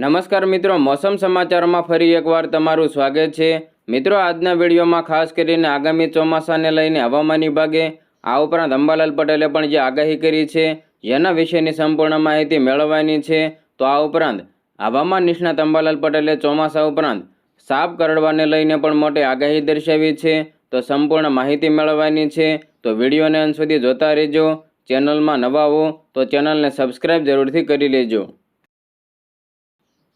નમસ્કાર મિત્રો, મોસમ સમાચારમાં ફરી એકવાર તમારું સ્વાગત છે. મિત્રો, આજના વિડીયોમાં ખાસ કરીને આગામી ચોમાસાને લઈને હવામાન વિભાગે આ ઉપરાંત અંબાલાલ પટેલે પણ જે આગાહી કરી છે, જેના વિશેની સંપૂર્ણ માહિતી મેળવવાની છે, તો આ ઉપરાંત હવામાન નિષ્ણાત અંબાલાલ પટેલે ચોમાસા ઉપરાંત સાપ કરડવાને લઈને પણ મોટી આગાહી દર્શાવી છે. તો સંપૂર્ણ માહિતી મેળવવાની છે. તો વિડીયોને અંત સુધી જોતા રહેજો. ચેનલમાં નવા હો તો ચેનલને સબસ્ક્રાઇબ જરૂરથી કરી લેજો.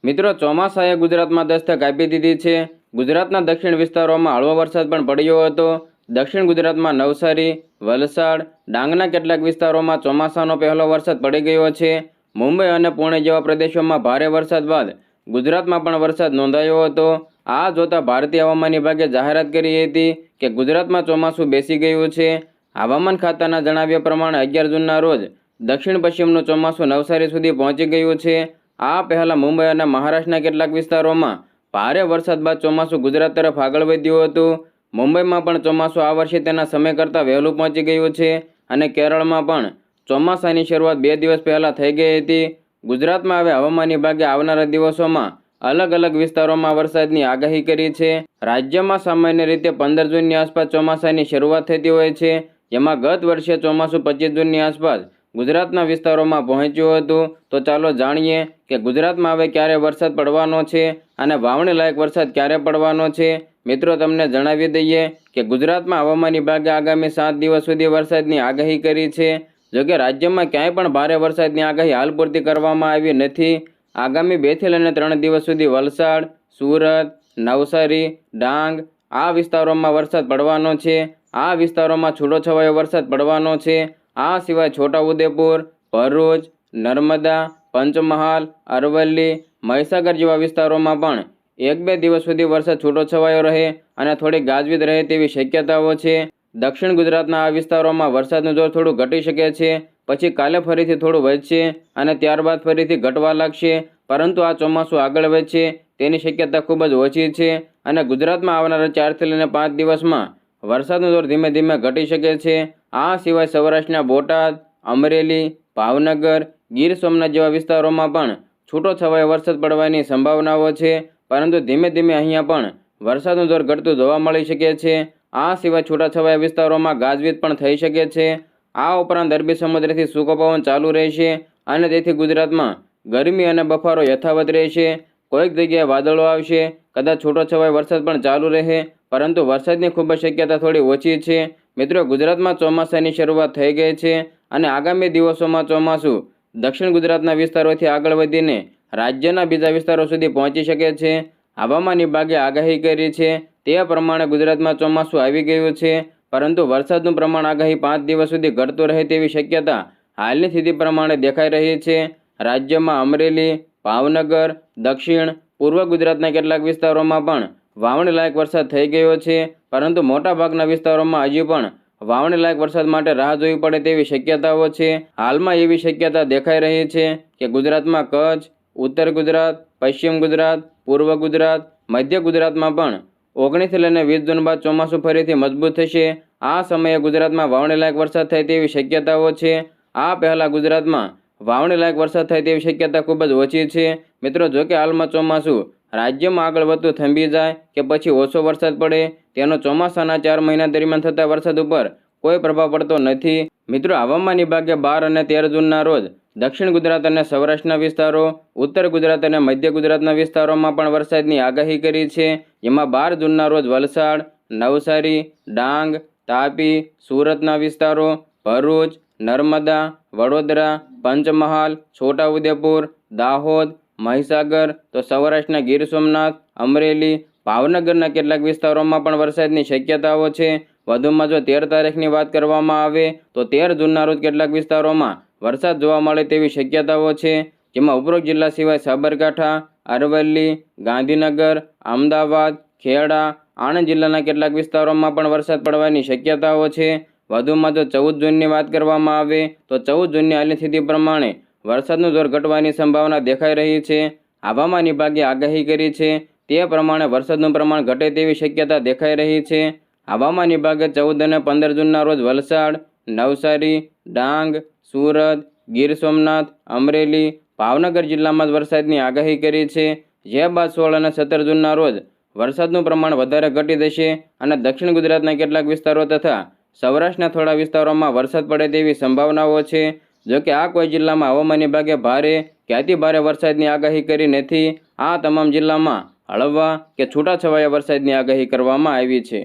મિત્રો, ચોમાસાએ ગુજરાતમાં દસ્તક આપી દીધી છે. ગુજરાતના દક્ષિણ વિસ્તારોમાં હળવો વરસાદ પણ પડ્યો હતો. દક્ષિણ ગુજરાતમાં નવસારી, વલસાડ, ડાંગના કેટલાક વિસ્તારોમાં ચોમાસાનો પહેલો વરસાદ પડી ગયો છે. મુંબઈ અને પુણે જેવા પ્રદેશોમાં ભારે વરસાદ બાદ ગુજરાતમાં પણ વરસાદ નોંધાયો હતો. આ જોતા ભારતીય હવામાન વિભાગે જાહેરાત કરી હતી કે ગુજરાતમાં ચોમાસું બેસી ગયું છે. હવામાન ખાતાના જણાવ્યા પ્રમાણે અગિયાર જૂનના રોજ દક્ષિણ પશ્ચિમનું ચોમાસું નવસારી સુધી પહોંચી ગયું છે. આ પહેલાં મુંબઈ અને મહારાષ્ટ્રના કેટલાક વિસ્તારોમાં ભારે વરસાદ બાદ ચોમાસું ગુજરાત તરફ આગળ વધ્યું હતું. મુંબઈમાં પણ ચોમાસું આ વર્ષે તેના સમય કરતાં વહેલું પહોંચી ગયું છે અને કેરળમાં પણ ચોમાસાની શરૂઆત બે દિવસ પહેલાં થઈ ગઈ હતી. ગુજરાતમાં હવે હવામાન વિભાગે આવનારા દિવસોમાં અલગ અલગ વિસ્તારોમાં વરસાદની આગાહી કરી છે. રાજ્યમાં સામાન્ય રીતે પંદર જૂનની આસપાસ ચોમાસાની શરૂઆત થતી હોય છે, જેમાં ગત વર્ષે ચોમાસું પચીસ જૂનની આસપાસ ગુજરાતના વિસ્તારોમાં પહોંચ્યું હતું. તો ચાલો જાણીએ કે ગુજરાતમાં હવે ક્યારે વરસાદ પડવાનો છે અને વાવણી લાયક વરસાદ ક્યારે પડવાનો છે. મિત્રો, તમને જણાવી દઈએ કે ગુજરાતમાં હવામાન વિભાગે આગામી સાત દિવસ સુધી વરસાદની આગાહી કરી છે. જોકે રાજ્યમાં ક્યાંય પણ ભારે વરસાદની આગાહી હાલ પૂરતી કરવામાં આવી નથી. આગામી બેથી લઈને ત્રણ દિવસ સુધી વલસાડ, સુરત, નવસારી, ડાંગ આ વિસ્તારોમાં વરસાદ પડવાનો છે. આ વિસ્તારોમાં છૂટોછવાયો વરસાદ પડવાનો છે. આ સિવાય છોટાઉદેપુર, ભરૂચ, નર્મદા, પંચમહાલ, અરવલ્લી, મહીસાગર જેવા વિસ્તારોમાં પણ એક બે દિવસ સુધી વરસાદ છૂટોછવાયો રહે અને થોડી ગાજવીજ રહે તેવી શક્યતાઓ છે. દક્ષિણ ગુજરાતના આ વિસ્તારોમાં વરસાદનું જોર થોડું ઘટી શકે છે. પછી કાલે ફરીથી થોડું વધશે અને ત્યારબાદ ફરીથી ઘટવા લાગશે. પરંતુ આ ચોમાસું આગળ વધશે. તેની શક્યતા ખૂબ જ ઓછી છે અને ગુજરાતમાં આવનારા ચારથી લઈને પાંચ દિવસમાં વરસાદનું જોર ધીમે ધીમે ઘટી શકે છે. આ સિવાય સૌરાષ્ટ્રના બોટાદ, અમરેલી, ભાવનગર, ગીર સોમનાથ જેવા વિસ્તારોમાં પણ છૂટો છવાયો વરસાદ પડવાની સંભાવનાઓ છે. પરંતુ ધીમે ધીમે અહીંયા પણ વરસાદનું જોર ઘટતું જોવા મળી શકે છે. આ સિવાય છૂટાછવાયા વિસ્તારોમાં ગાજવીજ પણ થઈ શકે છે. આ ઉપરાંત અરબી સમુદ્રથી સૂકો પવન ચાલુ રહેશે અને તેથી ગુજરાતમાં ગરમી અને બફારો યથાવત રહેશે. કોઈક જગ્યાએ વાદળો આવશે. કદાચ છૂટોછવાયો વરસાદ પણ ચાલુ રહે. પરંતુ વરસાદની ખૂબ જ શક્યતા થોડી ઓછી છે. મિત્રો, ગુજરાતમાં ચોમાસાની શરૂઆત થઈ ગઈ છે અને આગામી દિવસોમાં ચોમાસું દક્ષિણ ગુજરાતના વિસ્તારોથી આગળ વધીને રાજ્યના બીજા વિસ્તારો સુધી પહોંચી શકે છે. હવામાન વિભાગે આગાહી કરી છે તે પ્રમાણે ગુજરાતમાં ચોમાસું આવી ગયું છે, પરંતુ વરસાદનું પ્રમાણ આગાહી પાંચ દિવસ સુધી ઘટતું રહે તેવી શક્યતા હાલની સ્થિતિ પ્રમાણે દેખાઈ રહી છે. રાજ્યમાં અમરેલી, ભાવનગર, દક્ષિણ, પૂર્વ ગુજરાતના કેટલાક વિસ્તારોમાં પણ વાવણી લાયક વરસાદ થઈ ગયો છે, પરંતુ મોટાભાગના વિસ્તારોમાં હજી પણ વાવણી લાયક વરસાદ માટે રાહ જોવી પડે તેવી શક્યતાઓ છે. હાલમાં એવી શક્યતા દેખાઈ રહી છે કે ગુજરાતમાં કચ્છ, ઉત્તર ગુજરાત, પશ્ચિમ ગુજરાત, પૂર્વ ગુજરાત, મધ્ય ગુજરાતમાં પણ ઓગણીસથી લઈને વીસ જૂન બાદ ચોમાસું ફરીથી મજબૂત થશે. આ સમયે ગુજરાતમાં વાવણી લાયક વરસાદ થાય તેવી શક્યતાઓ છે. આ પહેલાં ગુજરાતમાં વાવણી લાયક વરસાદ થાય તેવી શક્યતા ખૂબ જ ઓછી છે. મિત્રો જોકે હાલમાં ચોમાસું રાજ્યમાં આગળ વધતું થંભી જાય કે પછી ઓછો વરસાદ પડે, તેનો ચોમાસાના ચાર મહિના દરમિયાન થતા વરસાદ ઉપર કોઈ પ્રભાવ પડતો નથી. મિત્રો, હવામાન વિભાગે બાર અને તેર જૂનના રોજ દક્ષિણ ગુજરાત અને સૌરાષ્ટ્રના વિસ્તારો, ઉત્તર ગુજરાત અને મધ્ય ગુજરાતના વિસ્તારોમાં પણ વરસાદની આગાહી કરી છે. જેમાં બાર જૂનના રોજ વલસાડ, નવસારી, ડાંગ, તાપી, સુરતના વિસ્તારો, ભરૂચ, નર્મદા, વડોદરા, પંચમહાલ, છોટાઉદેપુર, દાહોદ મહીસાગર, તો સૌરાષ્ટ્રના ગીર સોમનાથ, અમરેલી, ભાવનગરના કેટલાક વિસ્તારોમાં પણ વરસાદની શક્યતાઓ છે. વધુમાં જો તેર તારીખની વાત કરવામાં આવે, તો તેર જૂનના રોજ કેટલાક વિસ્તારોમાં વરસાદ જોવા મળે તેવી શક્યતાઓ છે, જેમાં ઉપરોક્ત જિલ્લા સિવાય સાબરકાંઠા, અરવલ્લી, ગાંધીનગર, અમદાવાદ, ખેડા, આણંદ જિલ્લાના કેટલાક વિસ્તારોમાં પણ વરસાદ પડવાની શક્યતાઓ છે. વધુમાં જો ચૌદ જૂનની વાત કરવામાં આવે, તો ચૌદ જૂનની હાલની સ્થિતિ પ્રમાણે વરસાદનું જોર ઘટવાની સંભાવના દેખાઈ રહી છે. હવામાન વિભાગે આગાહી કરી છે તે પ્રમાણે વરસાદનું પ્રમાણ ઘટે તેવી શક્યતા દેખાઈ રહી છે. હવામાન વિભાગે ચૌદ અને પંદર જૂનના રોજ વલસાડ, નવસારી, ડાંગ, સુરત, ગીર સોમનાથ, અમરેલી, ભાવનગર જિલ્લામાં જ વરસાદની આગાહી કરી છે. જે બાદ સોળ અને સત્તર જૂનના રોજ વરસાદનું પ્રમાણ વધારે ઘટી જશે અને દક્ષિણ ગુજરાતના કેટલાક વિસ્તારો તથા સૌરાષ્ટ્રના થોડા વિસ્તારોમાં વરસાદ પડે તેવી સંભાવનાઓ છે. જોકે આ કોઈ જિલ્લામાં હવામાન વિભાગે ભારે કે અતિ ભારે વરસાદની આગાહી કરી નથી, આ તમામ જિલ્લામાં હળવા કે છૂટાછવાયા વરસાદની આગાહી કરવામાં આવી છે.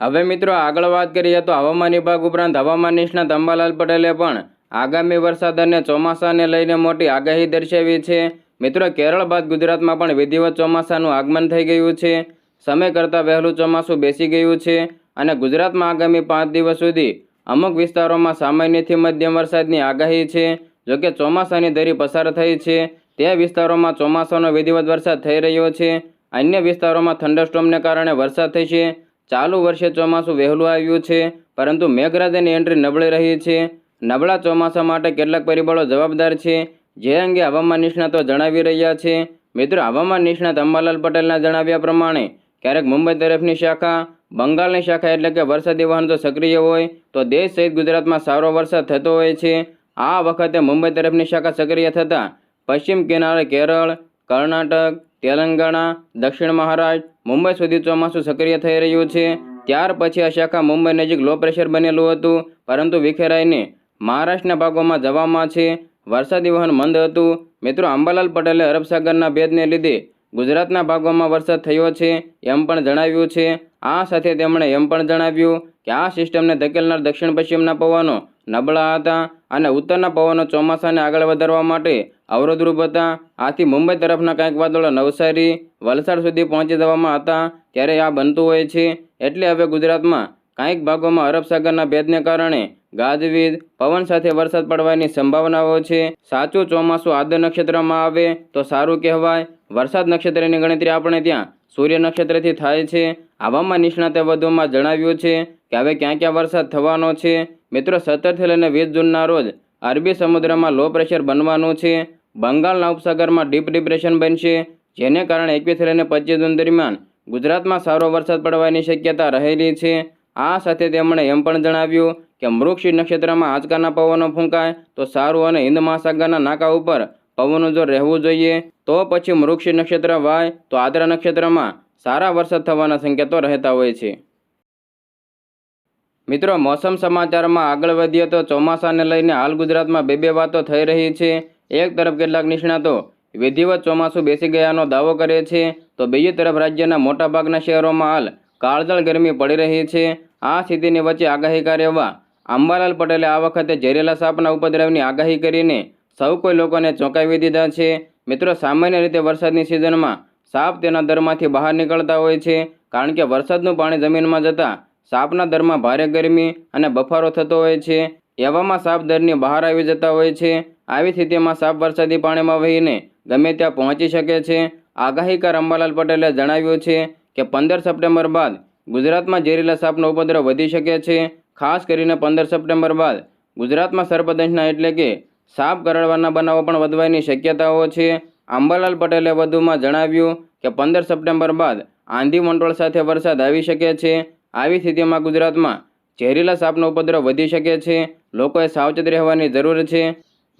હવે મિત્રો આગળ વાત કરીએ તો હવામાન વિભાગ ઉપરાંત હવામાન નિષ્ણાત અંબાલાલ પટેલે પણ આગામી વરસાદ અને ચોમાસાને લઈને મોટી આગાહી દર્શાવી છે. મિત્રો કેરળ બાદ ગુજરાતમાં પણ વિધિવત ચોમાસાનું આગમન થઈ ગયું છે. સમય કરતાં વહેલું ચોમાસું બેસી ગયું છે અને ગુજરાતમાં આગામી પાંચ દિવસ સુધી અમુક વિસ્તારોમાં સામાન્યથી મધ્યમ વરસાદની આગાહી છે. જોકે ચોમાસાની ધરી પસાર થઈ છે, તે વિસ્તારોમાં ચોમાસાનો વિધિવત વરસાદ થઈ રહ્યો છે. અન્ય વિસ્તારોમાં થંડરસ્ટોમને કારણે વરસાદ થશે. ચાલુ વર્ષે ચોમાસું વહેલું આવ્યું છે, પરંતુ મેઘરાજાની એન્ટ્રી નબળી રહી છે. નબળા ચોમાસા માટે કેટલાક પરિબળો જવાબદાર છે. જે અંગે હવામાન નિષ્ણાતો જણાવી રહ્યા છે. મિત્રો, હવામાન નિષ્ણાત અંબાલાલ પટેલના જણાવ્યા પ્રમાણે, ક્યારેક મુંબઈ તરફની શાખા બંગાળની શાખા એટલે કે વરસાદી વાહન જો સક્રિય હોય, તો દેશ સહિત ગુજરાતમાં સારો વરસાદ થતો હોય છે. આ વખતે મુંબઈ તરફની શાખા સક્રિય થતાં પશ્ચિમ કિનારે કેરળ, કર્ણાટક, તેલંગાણા, દક્ષિણ મહારાષ્ટ્ર, મુંબઈ સુધી ચોમાસું સક્રિય થઈ રહ્યું છે. ત્યાર પછી આ શાખા મુંબઈ નજીક લો પ્રેશર બનેલું હતું, પરંતુ વિખેરાઈને મહારાષ્ટ્રના ભાગોમાં જવામાં છે. વરસાદી વહન મંદ હતું. મિત્રો, અંબાલાલ પટેલે અરબસાગરના ભેદને લીધે ગુજરાતના ભાગોમાં વરસાદ થયો છે એમ પણ જણાવ્યું છે. આ સાથે તેમણે એમ પણ જણાવ્યું કે આ સિસ્ટમને ધકેલનાર દક્ષિણ પશ્ચિમના પવનો નબળા હતા અને ઉત્તરના પવનો ચોમાસાને આગળ વધારવા માટે અવરોધરૂપ હતા. આથી મુંબઈ તરફના કંઈક વાદળો નવસારી, વલસાડ સુધી પહોંચી જવામાં હતા. ત્યારે આ બનતું હોય છે. એટલે હવે ગુજરાતમાં કંઈક ભાગોમાં અરબ સાગરના ભેદને કારણે ગાજવીજ, પવન સાથે વરસાદ પડવાની સંભાવનાઓ છે. સાચું ચોમાસું આદર નક્ષત્રમાં આવે તો સારું કહેવાય. વરસાદ નક્ષત્રની ગણતરી આપણે ત્યાં સૂર્ય નક્ષત્રથી થાય છે. હવામાન નિષ્ણાતે વધુમાં જણાવ્યું છે કે હવે ક્યાં ક્યાં વરસાદ થવાનો છે. મિત્રો, સત્તરથી લઈને વીસ જૂનના રોજ અરબી સમુદ્રમાં લો પ્રેશર બનવાનું છે. બંગાળના ઉપસાગરમાં ડીપ ડિપ્રેશન બનશે, જેને કારણે એકવીસથી લઈને પચીસ જૂન દરમિયાન ગુજરાતમાં સારો વરસાદ પડવાની શક્યતા રહેલી છે. આ સાથે તેમણે એમ પણ જણાવ્યું કે મૃક્ષી નક્ષત્રમાં આંચકાના પવનો ફૂંકાય તો સારું અને હિન્દ મહાસાગરના નાકા ઉપર પવનો જો રહેવું જોઈએ, તો પછી મૃક્ષી નક્ષત્ર વાય તો આદ્રા નક્ષત્રમાં સારા વરસાદ થવાના સંકેતો રહેતા હોય છે. મિત્રો, મોસમ સમાચારમાં આગળ વધીએ તો ચોમાસાને લઈને હાલ ગુજરાતમાં બે બે વાતો થઈ રહી છે. એક તરફ કેટલાક નિષ્ણાતો વિધિવત ચોમાસું બેસી ગયાનો દાવો કરે છે, તો બીજી તરફ રાજ્યના મોટાભાગના શહેરોમાં હાલ કાળઝાળ ગરમી પડી રહી છે. આ સ્થિતિની વચ્ચે આગાહીકાર એવા અંબાલાલ પટેલે આ વખતે ઝેરેલા સાપના ઉપદ્રવની આગાહી કરીને સૌ કોઈ લોકોને ચોંકાવી દીધા છે. મિત્રો, સામાન્ય રીતે વરસાદની સિઝનમાં સાપ તેના દરમાંથી બહાર નીકળતા હોય છે, કારણ કે વરસાદનું પાણી જમીનમાં જતાં સાપના દરમાં ભારે ગરમી અને બફારો થતો હોય છે. એવામાં સાપ દરની બહાર આવી જતા હોય છે. આવી સ્થિતિમાં સાપ વરસાદી પાણીમાં વહીને ગમે ત્યાં પહોંચી શકે છે. આગાહીકાર અંબાલાલ પટેલે જણાવ્યું છે કે પંદર સપ્ટેમ્બર બાદ ગુજરાતમાં ઝેરીલા સાપનો ઉપદ્રવ વધી શકે છે. ખાસ કરીને પંદર સપ્ટેમ્બર બાદ ગુજરાતમાં સર્પદંશના એટલે કે સાપ કરડવાના બનાવો પણ વધવાની શક્યતાઓ છે. અંબાલાલ પટેલે વધુમાં જણાવ્યું કે પંદર સપ્ટેમ્બર બાદ આંધી વંટોળ સાથે વરસાદ આવી શકે છે. આવી સ્થિતિમાં ગુજરાતમાં ઝેરીલા સાપનો ઉપદ્રવ વધી શકે છે. લોકોએ સાવચેત રહેવાની જરૂર છે.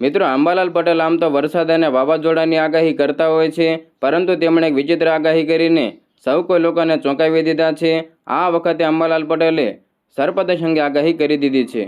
મિત્રો અંબાલાલ પટેલ આમ તો વરસાદ અને વાવાઝોડાની આગાહી કરતા હોય છે, પરંતુ તેમણે એક વિચિત્ર આગાહી કરીને સૌ કોઈ લોકોને ચોંકાવી દીધા છે. આ વખતે અંબાલાલ પટેલે સર્પદશ અંગે આગાહી કરી દીધી છે.